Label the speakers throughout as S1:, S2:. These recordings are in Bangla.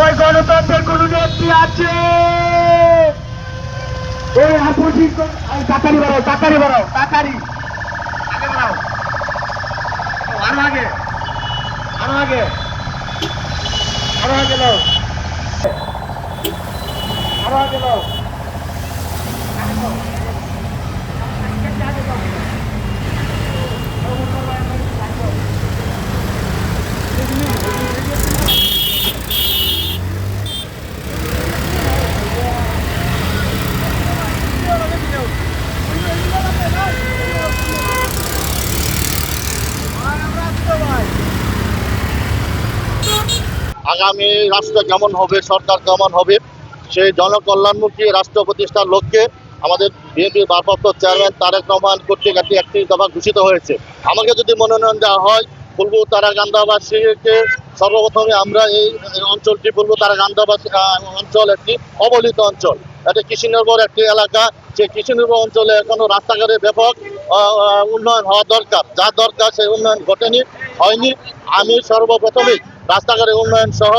S1: ওই গণতন্ত্রের কোন নেত্রী আছে? এই আপুটি তাকারি বাড়াও তাকারি বাড়াও তাকারি আগে বাড়াও। আরও আগে আরও আগে আরও আগে দাও
S2: আগামী রাষ্ট্র কেমন হবে, সরকার কেমন হবে, সেই জনকল্যাণমুখী রাষ্ট্র প্রতিষ্ঠার লক্ষ্যে আমাদের বিএনপির ভারপ্রাপ্ত চেয়ারম্যান তারেক রহমান কর্তৃক একটি একটি দফা ঘোষিত হয়েছে। আমাকে যদি মনোনয়ন দেওয়া হয়, পূর্ব তারাকান্দাবাসীকে সর্বপ্রথমে আমরা এই অঞ্চলটি, পূর্ব তারাকান্দাবাসী অঞ্চল একটি অবহেলিত অঞ্চল। এটা কৃষি নির্ভর একটি এলাকা। সেই কৃষি নির্ভর অঞ্চলে এখনও রাস্তাঘাটে ব্যাপক উন্নয়ন হওয়া দরকার। যা দরকার সেই উন্নয়ন ঘটেনি, হয়নি। আমি সর্বপ্রথমেই রাস্তাঘাটের উন্নয়ন সহ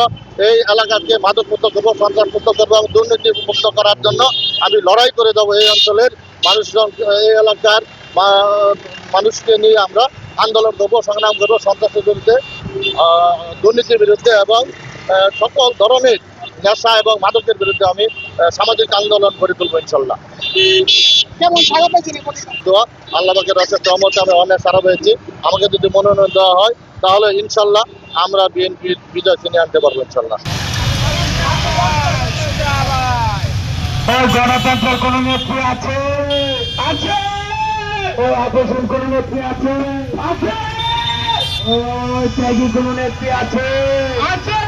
S2: এই এলাকাকে মাদক মুক্ত করব সন্ত্রাস মুক্ত করব এবং দুর্নীতি মুক্ত করার জন্য আমি লড়াই করে দেবো এই অঞ্চলের মানুষজন এই এলাকার মানুষকে নিয়ে আমরা আন্দোলন করব সংগ্রাম করব সন্ত্রাসের বিরুদ্ধে দুর্নীতির বিরুদ্ধে এবং সকল ধরনের নেশা এবং মাদকের বিরুদ্ধে আমি সামাজিক আন্দোলন গড়ে তুলবো ইনশাল্লাহ।
S3: কেমন সারা পেয়েছেন এই প্রতিষ্ঠান
S2: দোয়া আল্লাহ পাকের রসের রহমতে আমি অনেক সারা পেয়েছি। আমাকে যদি মনোনয়ন দেওয়া হয় তাহলে ইনশাল্লাহ আমরা বিএনপির বিজয় কিনে আনতে পারব ইনশাল্লাহ।
S1: গণতন্ত্রের কোন নেত্রী আছে? আছে। ও আকর্ষণ কোন নেত্রী আছে? আছে। ও ত্যাগী কোন নেত্রী আছে? আছে।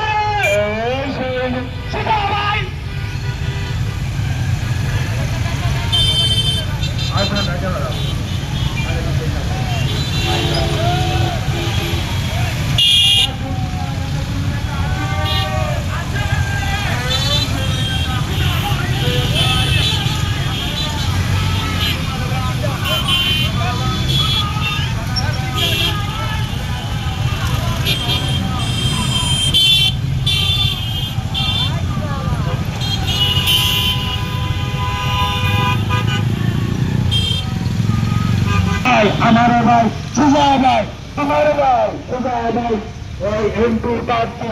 S1: ভাই আমার ভাই সুজা ভাই আমার ভাই সুজা ভাই ওই এমপি প্রার্থী